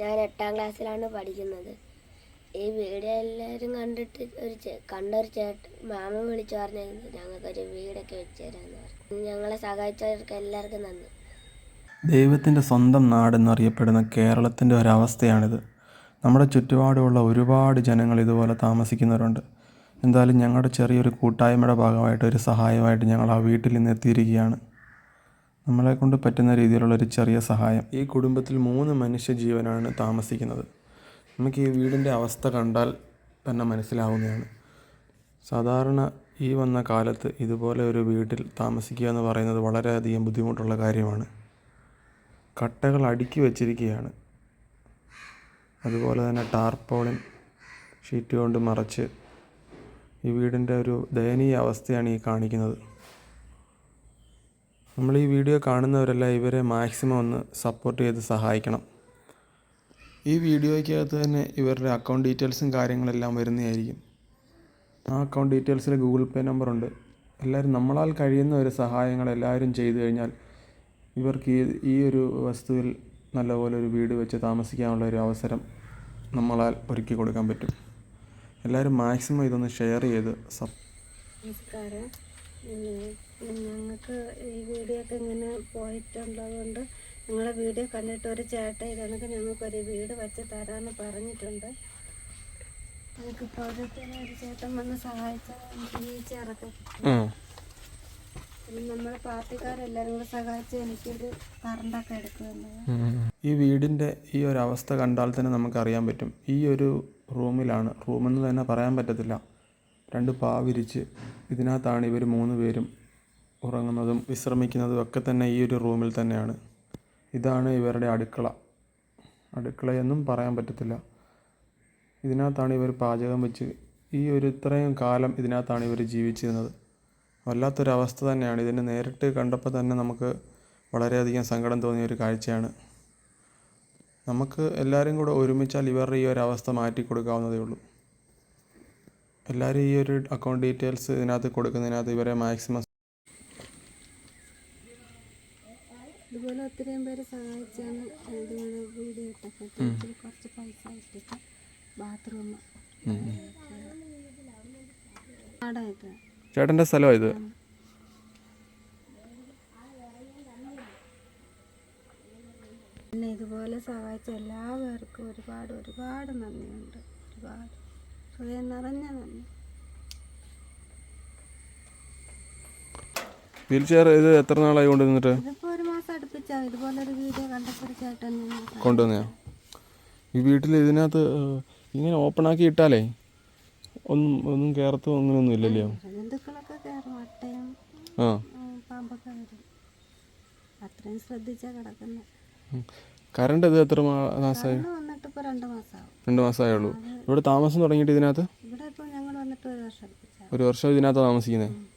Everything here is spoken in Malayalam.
ഞാൻ എട്ടാം ക്ലാസ്സിലാണ് പഠിക്കുന്നത്. ഈ വീഡിയോ എല്ലാവരും കണ്ടിട്ട് ഒരു ചേ- കണ്ടൊരു ചേട്ടൻ മാമ വിളിച്ചു പറഞ്ഞിരുന്നു ഞങ്ങൾക്കൊരു വീടൊക്കെ വെച്ച് തരാമെന്ന് പറഞ്ഞു. ഞങ്ങളെ സഹായിച്ചവർക്ക് എല്ലാവർക്കും നന്ദി. ദൈവത്തിന്റെ സ്വന്തം നാടെന്നറിയപ്പെടുന്ന കേരളത്തിന്റെ ഒരവസ്ഥയാണിത്. നമ്മുടെ ചുറ്റുപാടുമുള്ള ഒരുപാട് ജനങ്ങൾ ഇതുപോലെ താമസിക്കുന്നവരുണ്ട്. എന്തായാലും ഞങ്ങളുടെ ചെറിയൊരു കൂട്ടായ്മയുടെ ഭാഗമായിട്ട് ഒരു സഹായമായിട്ട് ഞങ്ങൾ ആ വീട്ടിൽ നിന്ന് എത്തിയിരിക്കുകയാണ്. നമ്മളെ കൊണ്ട് പറ്റുന്ന രീതിയിലുള്ള ഒരു ചെറിയ സഹായം. ഈ കുടുംബത്തിൽ മൂന്ന് മനുഷ്യ ജീവനാണ് താമസിക്കുന്നത്. നമുക്ക് ഈ വീടിന്റെ അവസ്ഥ കണ്ടാൽ തന്നെ മനസ്സിലാവുന്നതാണ്. സാധാരണ ഈ വന്ന കാലത്ത് ഇതുപോലെ ഒരു വീട്ടിൽ താമസിക്കുക എന്ന് പറയുന്നത് വളരെയധികം ബുദ്ധിമുട്ടുള്ള കാര്യമാണ്. കട്ടകൾ അടുക്കി വച്ചിരിക്കുകയാണ്. അതുപോലെ തന്നെ ടാർപോളിൻ ഷീറ്റ് കൊണ്ട് മറച്ച് ഈ വീടിന്റെ ഒരു ദയനീയ അവസ്ഥയാണ് ഈ കാണിക്കുന്നത്. നമ്മൾ ഈ വീഡിയോ കാണുന്നവരെല്ലാം ഇവരെ മാക്സിമം ഒന്ന് സപ്പോർട്ട് ചെയ്ത് സഹായിക്കണം. ഈ വീഡിയോയ്ക്കകത്ത് തന്നെ ഇവരുടെ അക്കൗണ്ട് ഡീറ്റെയിൽസും കാര്യങ്ങളെല്ലാം വരുന്നതായിരിക്കും. ആ അക്കൗണ്ട് ഡീറ്റെയിൽസിൽ ഗൂഗിൾ പേ നമ്പറുണ്ട് എല്ലാവരും നമ്മളാൽ കഴിയുന്ന ഒരു സഹായങ്ങൾ എല്ലാവരും ചെയ്തു കഴിഞ്ഞാൽ ഇവർക്ക് ഈ ഈ ഒരു വസ്തുവിൽ നല്ലപോലെ ഒരു വീട് വെച്ച് താമസിക്കാനുള്ള ഒരു അവസരം നമ്മളാൽ ഒരുക്കി കൊടുക്കാൻ പറ്റും. എല്ലാവരും മാക്സിമം ഇതൊന്ന് ഷെയർ ചെയ്ത് സപ് നമസ്കാരം. ഞങ്ങൾക്ക് ഈ വീഡിയോ ഒക്കെ ഇങ്ങനെ പോയിട്ടുള്ളതുകൊണ്ട് നിങ്ങളെ വീഡിയോ കണ്ടിട്ട് ഒരു ചേട്ടൻ ഇതണക്ക് ഞങ്ങൾക്കൊരു വീട് വെച്ച് തരാമെന്ന് പറഞ്ഞിട്ടുണ്ട്. ഞങ്ങൾക്ക് പ്രോജക്റ്റിന് ഒരു ചേട്ടൻ വന്ന് സഹായിച്ചാൽ ഈ ചെറുക്ക് പിന്നെ നമ്മുടെ പാർട്ടിക്കാരെല്ലാവരും കൂടെ സഹായിച്ച് എനിക്കൊരു കറണ്ടൊക്കെ ഈ വീടിന്റെ ഈ ഒരു അവസ്ഥ കണ്ടാൽ തന്നെ നമുക്ക് അറിയാൻ പറ്റും. ഈ ഒരു റൂമിലാണ് റൂമെന്ന് തന്നെ പറയാൻ പറ്റത്തില്ല. രണ്ട് പാ വിരിച്ച് ഇതിനകത്താണ് ഇവർ മൂന്ന് പേരും ഉറങ്ങുന്നതും വിശ്രമിക്കുന്നതും ഒക്കെ തന്നെ ഈ ഒരു റൂമിൽ തന്നെയാണ്. ഇതാണ് ഇവരുടെ അടുക്കള. അടുക്കളയെന്നും പറയാൻ പറ്റത്തില്ല. ഇതിനകത്താണ് ഇവർ പാചകം വെച്ച് ഈ ഒരു ഇത്രയും കാലം ഇതിനകത്താണ് ഇവർ ജീവിച്ചിരുന്നത്. വല്ലാത്തൊരവസ്ഥ തന്നെയാണ്. ഇതിനെ നേരിട്ട് കണ്ടപ്പോൾ തന്നെ നമുക്ക് വളരെയധികം സങ്കടം തോന്നിയ ഒരു കാഴ്ചയാണ്. നമുക്ക് എല്ലാവരും കൂടെ ഒരുമിച്ചാൽ ഇവരുടെ ഈ ഒരു അവസ്ഥ മാറ്റി കൊടുക്കാവുന്നതേ ഉള്ളൂ. എല്ലാവരും ഈ ഒരു അക്കൗണ്ട് ഡീറ്റെയിൽസ് ഇതിനകത്ത് കൊടുക്കുന്നതിനകത്ത് ഇവരെ മാക്സിമം ഇതുപോലെ ഒത്തിരിയും പേര് സഹായിച്ചാണ് ഇതുപോലെ വീഡിയോ ഇട്ടൊക്കെ കുറച്ച് പൈസ ഇട്ടിട്ട് ബാത്റൂം ചേട്ടന്റെ സ്ഥലമാണ് ഇത്? പിന്നെ ഇതുപോലെ സഹായിച്ച എല്ലാവർക്കും ഒരുപാട് ഒരുപാട് നന്ദിയുണ്ട്. ഒരുപാട്. ഹൃദയം നിറഞ്ഞ നന്ദി വീൽ ചെയർ ഇത് എത്ര നാളായി കൊണ്ടുവന്നിട്ട് ഒരു മാസം അടുപ്പിച്ചാ. ഇതുപോലെ ഒരു വീഡിയോ കണ്ടപ്പോൾ ചേട്ടൻ ഞങ്ങൾ ഈ വീട്ടിൽ ഇതിനകത്ത് ഇങ്ങനെ ഓപ്പൺ ആക്കി ഇട്ടാലേ ഒന്നും ഒന്നും കയറത്തോ അങ്ങനെയൊന്നും ഇല്ലല്ലോ ജന്തുക്കളൊക്കെ കയറും അട്ടയും ആ. പാമ്പൊക്കെ വരും അത്രയും ശ്രദ്ധിച്ചാ കിടക്കുന്നത് കറണ്ട് ഇത് എത്ര മാസമായി വന്നിട്ട് ഇപ്പോൾ രണ്ട് മാസമാവും രണ്ട് മാസമായുള്ളൂ ഇവിടെ താമസം തുടങ്ങിയിട്ട് ഇതിനകത്ത്? ഒരു വർഷം ഇതിനകത്താണ് ഒരു വർഷം ഇതിനകത്ത് താമസിക്കുന്നത്.